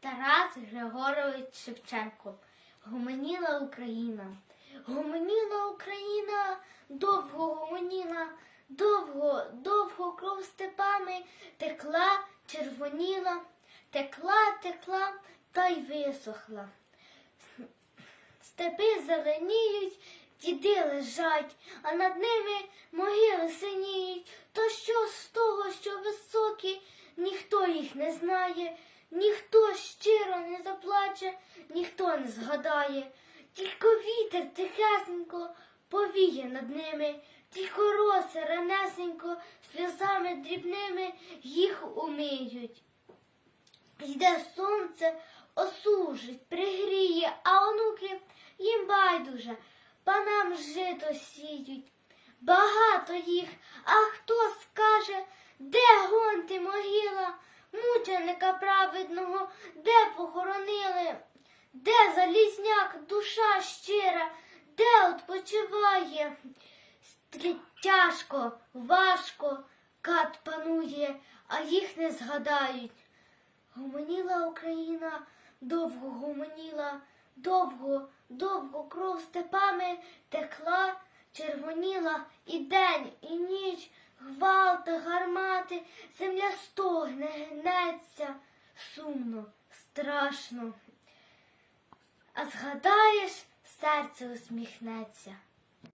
Тарас Григорович Шевченко. Гомоніла Україна. Гомоніла Україна, довго гомоніла, довго, довго кров степами текла, червоніла, текла, текла та й висохла. Степи зеленіють, діди лежать, а над ними могили синіють. То що з того, що високі, ніхто їх не знає, ніхто заплаче, ніхто не згадає. Тільки вітер тихесенько повіє над ними, тільки роси ранесенько сльозами дрібними їх умиють. Йде сонце, осушить, пригріє, а онуки їм байдуже, панам жито сіють. Багато їх, а хто скаже, де гонти могила, мученика праведного, де де залізняк, душа щира, де. Таке тяжко, важко, кат панує, а їх не згадають. Гомоніла Україна, довго гомоніла, довго, довго кров степами текла, червоніла і день, і ніч, гвалти, гармати, земля стогне, гнеться, сумно, страшно. А згадаєш, серце усміхнеться.